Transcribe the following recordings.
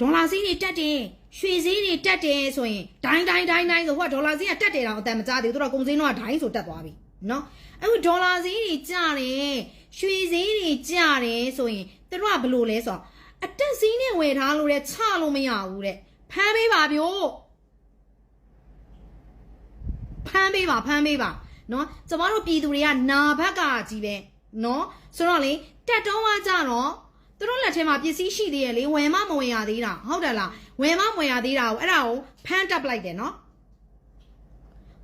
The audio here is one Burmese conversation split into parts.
ဒေါ်လာဈေးတွေတက်တယ်ရွှေဈေးတွေတက်တယ်ဆိုရင်ဒိုင်းဒိုင်းဒိုင်းဒိုင်းဆိုဟိုကဒေါ်လာဈေးကတက်တယ်တော့အတန်မကြသေးဘူးသူတို့ကကုန်ဈေးတော့ဒိုင်းဆိုတက်သွားပြီနော်အခုဒေါ်လာဈေးတွေကျတယ်ရွှေဈေးတွေကျတယ်ဆိုရင်သူတို့ကဘယ်လိုလဲဆိုတော့အတက်ဈေးနဲ့ဝယ်ထားလို့တဲ့ချလို့မရဘူးတဲ့ဖမ်းပေးပါဗျို့ဖမ်းပေးပါဖမ်းပေးပါနော်ကျမတို့ပြည်သူတွေကနာဘက်ကကြီးပဲနော်ဆိုတော့လေတက်တော့ကကြတော့ သူတို့လက်ထဲမှာပစ္စည်းရှိသေးရဲ့လေဝယ်မမဝင်ရသေးတာဟုတ်တယ်လားဝယ်မမဝင်ရသေးတာကိုအဲ့ဒါကိုဖမ်းတက်ပလိုက်တယ်နော်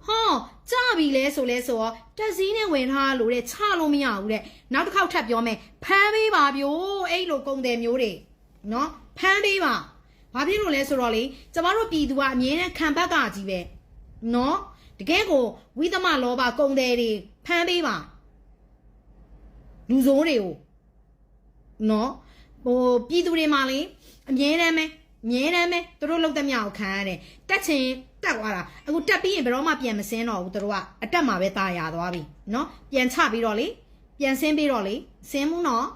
ဟောကြပြီလဲဆိုလဲဆိုတော့တက်စည်းနဲ့ဝင်ထားလို့တဲ့ချလို့မရဘူးတဲ့နောက်တစ်ခေါက်ထပ်ပြောမယ်ဖမ်းပေးပါဗျို့အဲ့လိုကုန်တယ်မျိုးတွေနော်ဖမ်းပေးပါဘာဖြစ်လို့လဲဆိုတော့လေကျမတို့ပြည်သူကအမြဲတမ်းခံဘက်ကကြီးပဲနော်တကယ်ကိုဝိသမလောဘကုန်တယ်တွေဖမ်းပေးပါလူဆိုးတွေကိုနော် ဟိုပြည်သူတွေမှာလေအမြဲတမ်းပဲအမြဲတမ်းပဲသူတို့လောက်တဲ့မြောက်ခံရတယ်တက်ချင်တက်သွားတာအခုတက်ပြီးရင်ဘယ်တော့မှပြန်မစင်းတော့ဘူးသူတို့ကအတက်မှာပဲตายရသွားပြီနော်ပြန်ချပြီးတော့လေပြန်ဆင်းပြီးတော့လေဆင်းမှုနော်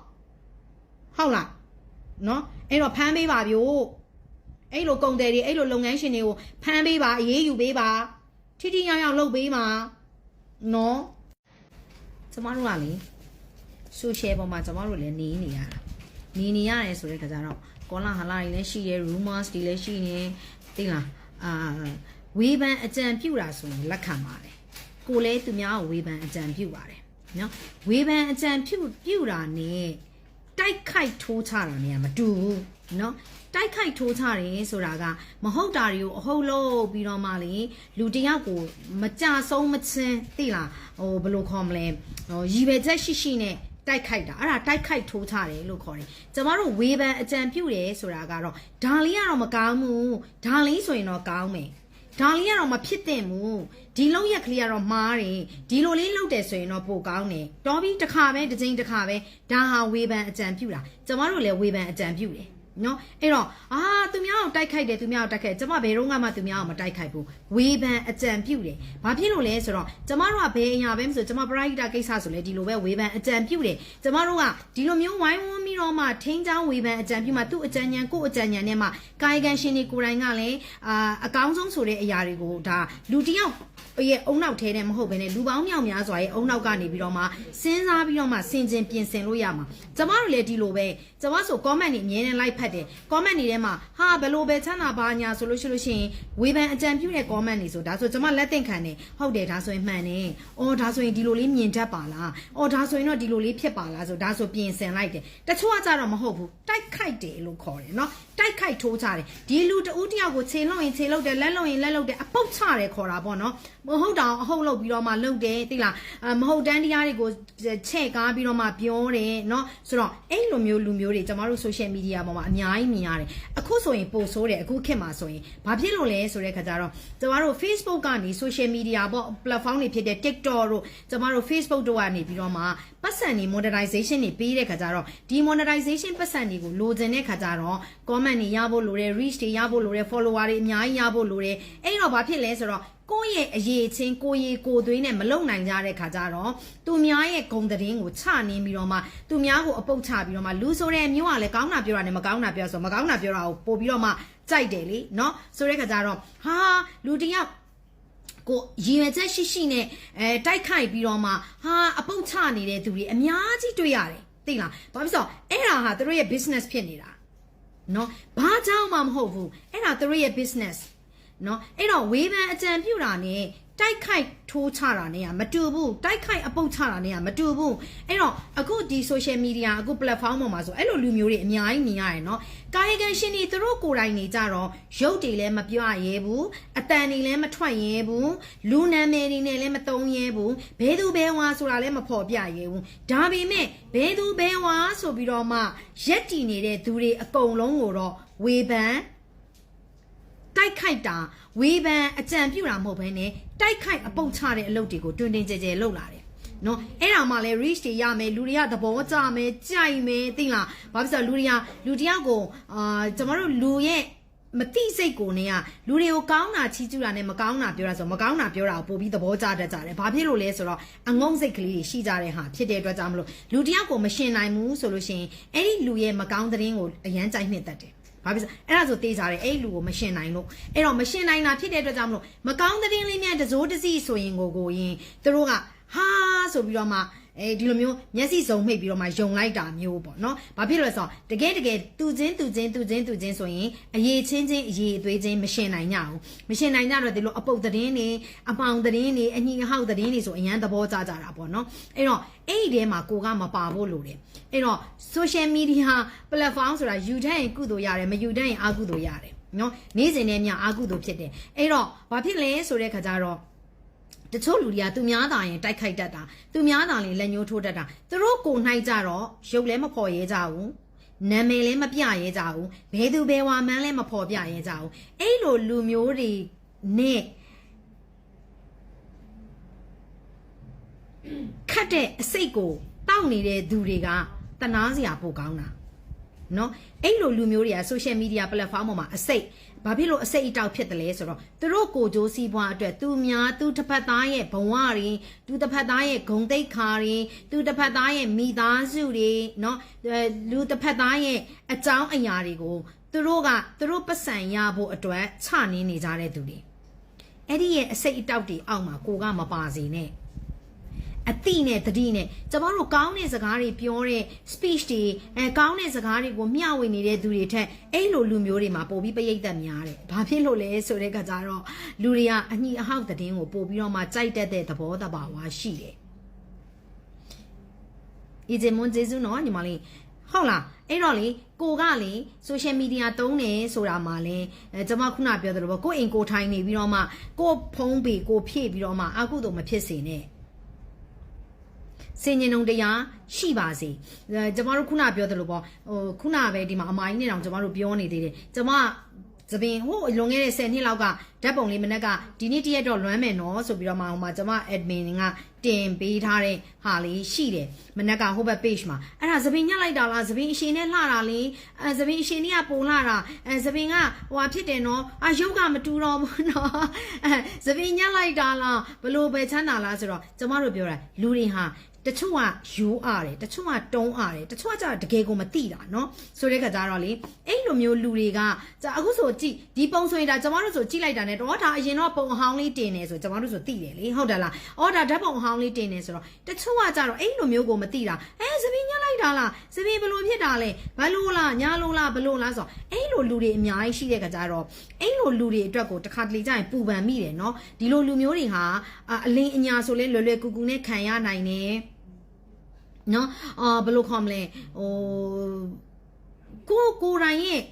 ဟုတ်လားနော်အဲ့တော့ဖမ်းပေးပါဗျို့အဲ့လိုကုန်တယ်တွေအဲ့လိုလုပ်ငန်းရှင်တွေကိုဖမ်းပေးပါအေးအေးယူပေးပါထိထိရောက်ရောက်လုပ်ပေးပါနော်ကျမတို့ကလေ ဆိုရှယ်ပေါ်မှာကျမတို့လည်းနေနေရတာ နေနေရတယ်ဆိုတဲ့ခါကျတော့ကောလာဟလာတွေလည်းရှိတယ် rumors တွေလည်းရှိနေသိလားအာဝေဖန်အကြံပြုတာဆိုရင်လက်ခံပါတယ်ကိုလည်းသူများကိုဝေဖန်အကြံပြုပါတယ်နော်ဝေဖန်အကြံပြုပြုတာနဲ့တိုက်ခိုက်ထိုးချတာနဲ့ကမတူဘူးနော်တိုက်ခိုက်ထိုးချတယ်ဆိုတာကမဟုတ်တာတွေကိုအဟုတ်လို့ပြီးတော့မှလေလူတစ်ယောက်ကိုမကြဆုံးမချင်းသိလားဟိုဘယ်လိုခေါ်မလဲဟိုရည်ပဲချက်ရှိရှိနဲ့ တိုက်ခိုက်တာအဲ့ဒါတိုက်ခိုက်ထိုးချတယ်လို့ခေါ်တယ်ကျမတို့ဝေဖန်အကြံပြုတယ်ဆိုတာကတော့ဒါလေးကတော့မကောင်းဘူးဒါလေးဆိုရင်တော့ကောင်းမယ်ဒါလေးကတော့မဖြစ်သင့်ဘူးဒီလောက်ရက်ကလေးကတော့မားတယ်ဒီလိုလေးလောက်တယ်ဆိုရင်တော့ပိုကောင်းတယ်တော်ပြီတစ်ခါပဲတစ်ချိန်တစ်ခါပဲဒါဟာဝေဖန်အကြံပြုတာကျမတို့လည်းဝေဖန်အကြံပြုတယ် နော်အဲ့တော့အာသူများကိုတိုက်ခိုက်တယ်သူများကိုတိုက်ခိုက်ကျမဘယ်တော့မှသူများကိုမတိုက်ခိုက်ဘူးဝေဖန်အကြံပြုတယ်ဘာဖြစ်လို့လဲဆိုတော့ကျမတို့ကဘယ်အရာပဲမဆိုကျမပရိဒကိစ္စဆိုလဲဒီလိုပဲဝေဖန်အကြံပြုတယ်ကျမတို့ကဒီလိုမျိုးဝိုင်းဝန်းပြီးတော့မှထိန်းချောင်းဝေဖန်အကြံပြုမှသူ့အကြံဉာဏ်ကိုယ့်အကြံဉာဏ်နဲ့မှကာယကံရှင်တွေကိုယ်တိုင်ကလည်းအာအကောင်းဆုံးဆိုတဲ့အရာတွေကိုဒါလူတစ်ယောက်ရဲ့အုံနောက်ထဲနဲ့မဟုတ်ဘဲနဲ့လူပေါင်းမြောက်များစွာရဲ့အုံနောက်ကနေပြီးတော့မှစဉ်းစားပြီးတော့မှဆင်ခြင်ပြင်ဆင်လို့ရမှာကျမတို့လည်းဒီလိုပဲကျမဆို comment တွေအမြဲတမ်း like ဖတ်တ်တယ် comment တွေထဲမှာဟာဘယ်လိုပဲချမ်းသာပါညာဆိုလို့ရှိလို့ရှိရင်ဝေဖန်အကြံပြုတဲ့ comment တွေဆိုဒါဆိုကျွန်မလက်သင့်ခံတယ်ဟုတ်တယ်ဒါဆိုရင်မှန်တယ်အော်ဒါဆိုရင်ဒီလိုလေးမြင်တတ်ပါလားအော်ဒါဆိုရင်တော့ဒီလိုလေးဖြစ်ပါလားဆိုဒါဆိုပြင်ဆင်လိုက်တယ်တချို့ကကြတော့မဟုတ်ဘူးတိုက်ခိုက်တယ်လို့ခေါ်တယ်နော်တိုက်ခိုက်ထိုးကြတယ်ဒီလူတဦးတယောက်ကိုခြေလုံးရင်ခြေလုံးတယ်လက်လုံးရင်လက်လုံးတယ်အပုတ်ချတယ်ခေါ်တာပေါ့နော်မဟုတ်တာအဟုတ်လုပ်ပြီးတော့မှလုပ်တယ်သိလားမဟုတ်တန်းတရားတွေကိုချဲ့ကားပြီးတော့မှပြောတယ်နော်ဆိုတော့အဲ့လိုမျိုးလူမျိုးတွေကျမတို့ social media ပေါ်မှာအများကြီးမြင်ရတယ်အခုဆိုရင်ပို့ဆိုးတယ်အခုခေတ်မှာဆိုရင်ဘာဖြစ်လို့လဲဆိုတဲ့ခါကျတော့ကျမတို့ Facebook ကနေ social media ပေါ့ platform တွေဖြစ်တဲ့ TikTok တို့ကျမတို့ Facebook တို့ကနေပြီးတော့မှပတ်စံတွေ monetization တွေပေးတဲ့ခါကျတော့ဒီ monetization ပတ်စံတွေကိုလိုချင်တဲ့ခါကျတော့ comment တွေရဖို့လိုတယ် reach တွေရဖို့လိုတယ် follower တွေအများကြီးရဖို့လိုတယ်အဲ့တော့ဘာဖြစ်လဲဆိုတော့ ကိုယ့်ရဲ့အရေးချင်းကိုရီကိုသွေးနဲ့မလုံနိုင်ကြတဲ့ခါကျတော့သူများရဲ့ဂုံသတင်းကိုချနေပြီးတော့မှသူများကိုအပုတ်ချပြီးတော့မှလူဆိုတဲ့မျိုးကလည်းကောင်းတာပြောတာနဲ့မကောင်းတာပြောဆိုမကောင်းတာပြောတာကိုပို့ပြီးတော့မှကြိုက်တယ်လေနော်ဆိုတဲ့ခါကျတော့ဟာလူတယောက်ကိုရည်ရွယ်ချက်ရှိရှိနဲ့အဲတိုက်ခိုက်ပြီးတော့မှဟာအပုတ်ချနေတဲ့သူတွေအများကြီးတွေ့ရတယ်သိလားဘာဖြစ်လို့အဲ့ဒါဟာသူတို့ရဲ့ business ဖြစ်နေတာနော်ဘာကြောင့်မှမဟုတ်ဘူးအဲ့ဒါသူတို့ရဲ့ business เนาะအဲ့တော့ဝေဖန်အကြံပြုတာနဲ့တိုက်ခိုက်ထိုးချတာနဲ့ကမတူဘူးတိုက်ခိုက်အပုတ်ချတာနဲ့ကမတူဘူးအဲ့တော့အခုဒီ social media အခု platform ပေါ်မှာဆိုအဲ့လိုလူမျိုးတွေအများကြီးမြင်ရတယ်เนาะကာယကံရှင်တွေသူတို့ကိုယ်တိုင်နေကြတော့ရုပ်တွေလည်းမပြောရရဲဘူးအတန်တွေလည်းမထွက်ရဲဘူးလူနာမည်တွေနဲ့လည်းမသုံးရဲဘူးဘဲသူဘဲဝါဆိုတာလည်းမဖော်ပြရဲဘူးဒါပေမဲ့ဘဲသူဘဲဝါဆိုပြီးတော့မှရက်တည်နေတဲ့သူတွေအကုန်လုံးကိုတော့ဝေဖန် တိုက်ခိုက်တာဝေဖန်အကြံပြုတာမဟုတ်ဘဲနဲ့တိုက်ခိုက်အပုတ်ချတဲ့အလုပ်တွေကိုတွင်တင်ကြဲကြဲလုပ်လာတယ်နော်အဲ့ဒါမှလည်း reach တွေရမယ်လူတွေကသဘောကျမယ်ကြိုက်မယ်သိလားဘာဖြစ်လို့လူတွေကလူတယောက်ကိုအာကျမတို့လူရဲ့မတိစိတ်ကိုနေကလူတွေကိုကောင်းတာချီးကျူးတာနဲ့မကောင်းတာပြောတာဆိုမကောင်းတာပြောတာကိုပို့ပြီးသဘောကျတတ်ကြတယ်။ဘာဖြစ်လို့လဲဆိုတော့အငုံစိတ်ကလေးတွေရှိကြတဲ့ဟာဖြစ်တဲ့အတွက်ကြောင့်မလို့လူတယောက်ကိုမရှင်နိုင်ဘူးဆိုလို့ရှိရင်အဲ့ဒီလူရဲ့မကောင်းသတင်းကိုအရန်ကြိုက်နှစ်တတ်တယ်။ ဘာဖြစ်အဲ့ဒါဆိုတေးကြတယ်အဲ့လူကိုမရှင်နိုင်လို့အဲ့တော့မရှင်နိုင်တာဖြစ်တဲ့အတွက်ကြောင့်မလို့မကောင်းသတင်းလေးများတစိုးတစီဆိုရင်ကိုကိုရင်သူတို့ကဟာဆိုပြီးတော့မှ အဲဒီလိုမျိုးမျက်စိစုံမိတ်ပြီးတော့မှယုံလိုက်တာမျိုးပေါ့နော်။ဘာဖြစ်လို့လဲဆိုတော့တကယ်တကယ်တူချင်းတူချင်းတူချင်းတူချင်းဆိုရင်အရေးချင်းချင်းအရေးအသွေးချင်းမရှင်နိုင်ကြဘူး။မရှင်နိုင်ကြတော့ဒီလိုအပုတ်သတင်းတွေအပေါင်သတင်းတွေအညီအဟောက်သတင်းတွေဆိုအရန်သဘောကျကြတာပေါ့နော်။အဲ့တော့အဲ့ဒီထဲမှာကိုကမပါဖို့လိုတယ်။အဲ့တော့ social media platform ဆိုတာယူတတ်ရင်ကုသိုလ်ရတယ်မယူတတ်ရင်အကုသိုလ်ရတယ်နော်။နေ့စဉ်နဲ့မြအကုသိုလ်ဖြစ်တယ်။အဲ့တော့ဘာဖြစ်လဲဆိုတဲ့ခါကျတော့ တချို့လူတွေကသူများသာရင်တိုက်ခိုက်တတ်တာသူများသာရင်လက်ညှိုးထိုးတတ်တာသူတို့ကိုနိုင်ကြတော့ရုပ်လည်းမဖော်ရဲကြဘူးနာမည်လည်းမပြရဲကြဘူးဘယ်သူဘယ်ဝါမှန်းလည်းမဖော်ပြရဲကြဘူးအဲ့လိုလူမျိုးတွေနဲ့ခတ်တဲ့အစိတ်ကိုတောက်နေတဲ့သူတွေကတနာစရာပိုကောင်းတာနော်အဲ့လိုလူမျိုးတွေက social media platform ပေါ်မှာအစိတ် ဘာဖြစ်လို့အစိတ်အတောက်ဖြစ်တယ်လဲဆိုတော့သူတို့ကိုကြိုးစည်းပွားအတွက်သူများသူတစ်ဖက်သားရဲ့ဘဝတွေသူတစ်ဖက်သားရဲ့ဂုံတိတ်ခါတွေသူတစ်ဖက်သားရဲ့မိသားစုတွေเนาะလူတစ်ဖက်သားရဲ့အကြောင်းအရာတွေကိုသူတို့ကသူတို့ပတ်စံရဖို့အတွက်ချနင်းနေကြတဲ့သူတွေအဲ့ဒီရဲ့အစိတ်အတောက်တွေအောက်မှာကိုကမပါစေနဲ့ အတိနဲ့တတိနဲ့ကျမတို့ကောင်းတဲ့စကားတွေပြောတဲ့ speech တွေအဲကောင်းတဲ့စကားတွေကိုမျှဝေနေတဲ့သူတွေထက်အဲ့လိုလူမျိုးတွေမှာပို့ပြီးပရိသတ်များတယ်။ဘာဖြစ်လို့လဲဆိုတဲ့ကကြတော့လူတွေကအညီအဟောက်တဲ့င်းကိုပို့ပြီးတော့မှကြိုက်တတ်တဲ့သဘောတဘာဝရှိတယ်။ဤဇင်မွန်ဂျေဇူးနော်ညီမလေးဟုတ်လားအဲ့တော့လေကိုကလေ social media တုံးတယ်ဆိုတာမှလဲအဲကျွန်မခုနပြောသလိုပေါ့ကိုအိမ်ကိုထိုင်နေပြီးတော့မှကိုဖုံးပေကိုဖြည့်ပြီးတော့မှအကုသို့မဖြစ်စေနဲ့ စင်ញင်ုံတရားရှိပါစေအဲကျမတို့ခုနပြောသလိုပေါ့ဟိုခုနပဲဒီမှာအမိုင်းနဲ့တောင်ကျမတို့ပြောနေသေးတယ်ကျမသပင်ဟိုလွန်ခဲ့တဲ့10နှစ်လောက်ကဓာတ်ပုံလေးမနေ့ကဒီနေ့တရက်တော့လွမ်းမယ်နော်ဆိုပြီးတော့မှဟိုမှာကျမ admin ကတင်ပေးထားတဲ့ဟာလေးရှိတယ်မနေ့ကဟိုဘက် page မှာအဲ့ဒါသပင်ညှက်လိုက်တာလားသပင်အရှင်နဲ့လှတာလေအဲသပင်အရှင်နဲ့ပုံလှတာအဲသပင်ကဟိုဟာဖြစ်တယ်နော်အာရုပ်ကမတူတော့ဘူးနော်အဲသပင်ညှက်လိုက်တာလားဘလို့ပဲချမ်းသာလားဆိုတော့ကျမတို့ပြောတာလူတွေဟာ တချို့ကယူအားတယ်တချို့ကတုံးအားတယ်တချို့ကကျတော့တကယ်ကိုမသိတာเนาะဆိုတဲ့ခါကျတော့လေအဲ့လိုမျိုးလူတွေကじゃအခုဆိုကြည့်ဒီပုံဆိုရင်ဒါကျမတို့ဆိုကြည့်လိုက်တာ ਨੇ တော့ဒါအရင်တော့ပုံအဟောင်းလေးတင်နေဆိုကျမတို့ဆိုသိတယ်လေဟုတ်တယ်လားအော်ဒါဓာတ်ပုံအဟောင်းလေးတင်နေဆိုတော့တချို့ကကျတော့အဲ့လိုမျိုးကိုမသိတာအဲစပင်းညှက်လိုက်တာလားစပင်းဘလို့ဖြစ်တာလဲဘလို့လားညာလို့လားဘလို့လားဆိုတော့အဲ့လိုလူတွေအများကြီးရှိတဲ့ခါကျတော့အဲ့လိုလူတွေအတွက်ကိုတစ်ခါတလေကျရင်ပူပန်မိတယ်เนาะဒီလိုလူမျိုးတွေဟာအလင်းအညာဆိုလဲလွယ်လွယ်ကူကူနဲ့ခံရနိုင်တယ် နော်အာဘယ်လိုခေါ်မလဲဟိုကိုကိုယ်တိုင်ရဲ့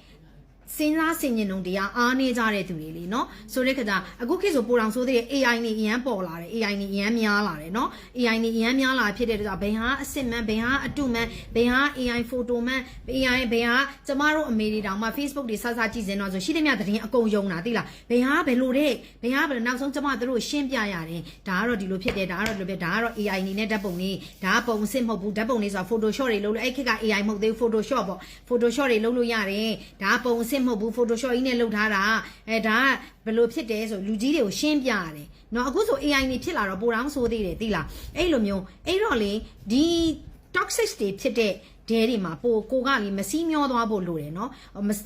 စဉ်းစားဆင်ခြင်ုံတရားအားနေကြတဲ့သူတွေလေနော်ဆိုတဲ့ခါကျအခုခေတ်ဆိုပိုတောင်ဆိုတဲ့ AI နေအရန်ပေါ်လာတယ် AI နေအရန်များလာတယ်နော် AI နေအရန်များလာဖြစ်တဲ့အတွက်ကြောင့်ဘယ်ဟာအစစ်မှန်ဘယ်ဟာအတုမှန်ဘယ်ဟာ AI ဖိုတိုမှန် AI ဘယ်ဟာကျမတို့အမေတွေတောင်မှ Facebook တွေစစကြည့်စင်တော့ဆိုရှိတဲ့မြသတင်းအကုန်ယုံတာသိလားဘယ်ဟာဘယ်လိုတဲ့ဘယ်ဟာဘယ်လိုနောက်ဆုံးကျမတို့ရှင်းပြရတယ်ဒါကတော့ဒီလိုဖြစ်တယ်ဒါကတော့ဒီလိုဖြစ်ဒါကတော့ AI နေနဲ့ဓာတ်ပုံနေဒါကပုံအစစ်မဟုတ်ဘူးဓာတ်ပုံနေဆိုတာ Photoshop တွေလုပ်လို့အဲ့ခေတ်က AI မဟုတ်သေးဘူး Photoshop ပေါ့ Photoshop တွေလုပ်လို့ရတယ်ဒါကပုံအစစ်စ်မဟုတ်ဘူး Photoshop ကြီးနဲ့လုပ်ထားတာအဲဒါကဘယ်လိုဖြစ်တယ်ဆိုလူကြီးတွေကိုရှင်းပြရတယ်နော်အခုဆို AI နေဖြစ်လာတော့ပိုတောင်းဆိုးသေးတယ်သိလားအဲ့လိုမျိုးအဲ့တော့လေဒီ toxic တွေဖြစ်တဲ့ ဒဲတွေမှာပိုကိုကလေမစည်းမျောသွားဖို့လိုတယ်နော်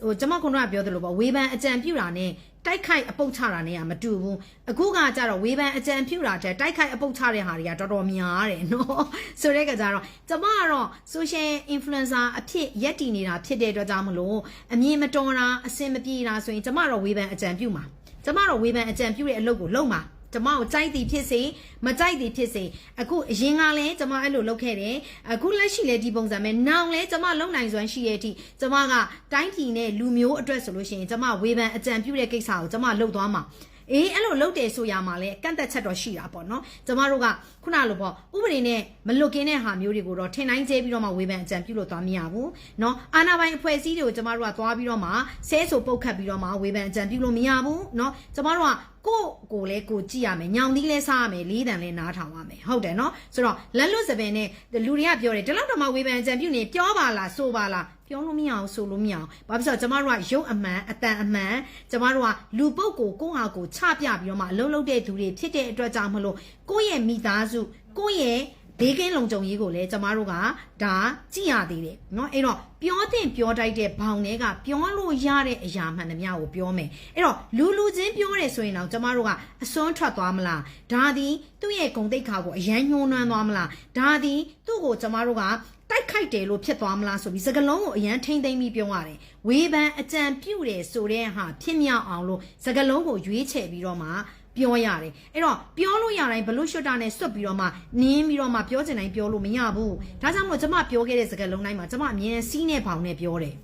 ဟိုကျမခုနကပြောသလိုပေါ့ဝေဖန်အကြံပြူတာနဲ့တိုက်ခိုက်အပုတ်ချတာနဲ့ကမတူဘူးအခုကကြတော့ဝေဖန်အကြံဖြူတာတဲ့တိုက်ခိုက်အပုတ်ချတဲ့ဟာတွေကတော်တော်များတယ်နော်ဆိုတဲ့ကကြတော့ကျမကတော့ social influencer အဖြစ်ရက်တည်နေတာဖြစ်တဲ့အတွက်ကြောင့်မလို့အမြင်မတော်တာအဆင်မပြေတာဆိုရင်ကျမတော့ဝေဖန်အကြံဖြူမှာကျမတော့ဝေဖန်အကြံဖြူတဲ့အလုပ်ကိုလုပ်မှာ ကျမကိုကြိုက်သည်ဖြစ်စေမကြိုက်သည်ဖြစ်စေအခုအရင်ကလည်းကျမအဲ့လိုလုပ်ခဲ့တယ်အခုလက်ရှိလည်းဒီပုံစံပဲနောင်လည်းကျမလုံနိုင်စွမ်းရှိရဲ့အထိကျမကတိုင်းပြည်နဲ့လူမျိုးအတွက်ဆိုလို့ရှိရင်ကျမဝေဖန်အကြံပြုတဲ့ကိစ္စကိုကျမလုပ်သွားမှာအေးအဲ့လိုလုပ်တယ်ဆိုရမှာလဲကန့်သက်ချက်တော့ရှိတာပေါ့နော်ကျမတို့ကခုနလိုပေါ့ဥပဒေနဲ့မလွတ်ကင်းတဲ့ဟာမျိုးတွေကိုတော့ထင်တိုင်းကျဲပြီးတော့မှဝေဖန်အကြံပြုလို့သွားမရဘူးနော်အာဏာပိုင်အဖွဲ့အစည်းတွေကိုကျမတို့ကသွားပြီးတော့မှဆဲဆိုပုတ်ခတ်ပြီးတော့မှဝေဖန်အကြံပြုလို့မရဘူးနော်ကျမတို့က ကိုကိုလဲကိုကြည့်ရမယ်ညောင်သီးလဲစားရမယ်လေးတန်လဲနားထောင်ရမယ်ဟုတ်တယ်နော်ဆိုတော့လက်လွတ်စပယ်နဲ့လူတွေကပြောတယ်ဒီလောက်တော့မှဝေဖန်ကြံပြုနေပြောပါလားဆိုပါလားပြောလို့မရအောင်ဆိုလို့မရအောင်ဘာဖြစ်လို့ကျမတို့ကရုပ်အမှန်အတန်အမှန်ကျမတို့ကလူပုတ်ကိုကိုယ့်ဟာကိုချပြပြီးတော့မှအလုံးလုံးတဲ့သူတွေဖြစ်တဲ့အတွက်ကြောင့်မလို့ကိုယ့်ရဲ့မိသားစုကိုယ့်ရဲ့ ဘေးကင်းလုံခြုံရေးကိုလည်းကျမတို့ကဒါကြည့်ရသေးတယ်เนาะအဲ့တော့ပြောတဲ့ပြောတိုက်တဲ့ဘောင်တွေကပြောလို့ရတဲ့အရာမှန်သမျှကိုပြောမယ်အဲ့တော့လူလူချင်းပြောတယ်ဆိုရင်တော့ကျမတို့ကအစွန်းထွက်သွားမလားဒါသည်သူ့ရဲ့ဂုံတိတ်ခါကိုအရန်ညှိုးနှွမ်းသွားမလားဒါသည်သူ့ကိုကျမတို့ကတိုက်ခိုက်တယ်လို့ဖြစ်သွားမလားဆိုပြီးစကလုံးကိုအရန်ထိမ့်သိမ့်ပြီးပြောရတယ်ဝေဖန်အကြံပြုတယ်ဆိုတဲ့ဟာဖြစ်မြောက်အောင်လို့စကလုံးကိုရွေးချယ်ပြီးတော့မှ ပြောရတယ်အဲ့တော့ပြောလို့ရတိုင်းဘလို့ရှွတ်တာနဲ့စွတ်ပြီးတော့မှနင်းပြီးတော့မှပြောချင်တိုင်းပြောလို့မရဘူးဒါကြောင့်မို့ကျမပြောခဲ့တဲ့စကားလုံးတိုင်းမှာကျမအမြင်စီးနဲ့ဘောင်နဲ့ပြောတယ်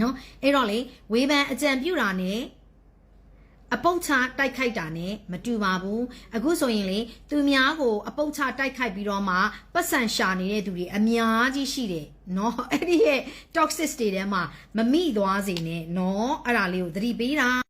နော်အဲ့တော့လေဝေဖန်အကြံပြုတာနဲ့အပုတ်ချတိုက်ခိုက်တာနဲ့မတူပါဘူးအခုဆိုရင်လေသူများကိုအပုတ်ချတိုက်ခိုက်ပြီးတော့မှပတ်စံရှာနေတဲ့သူတွေအများကြီးရှိတယ်နော်အဲ့ဒီရဲ့ toxic တွေထဲမှာမမိသွားစေနဲ့နော်အဲ့ဒါလေးကိုသတိပေးတာ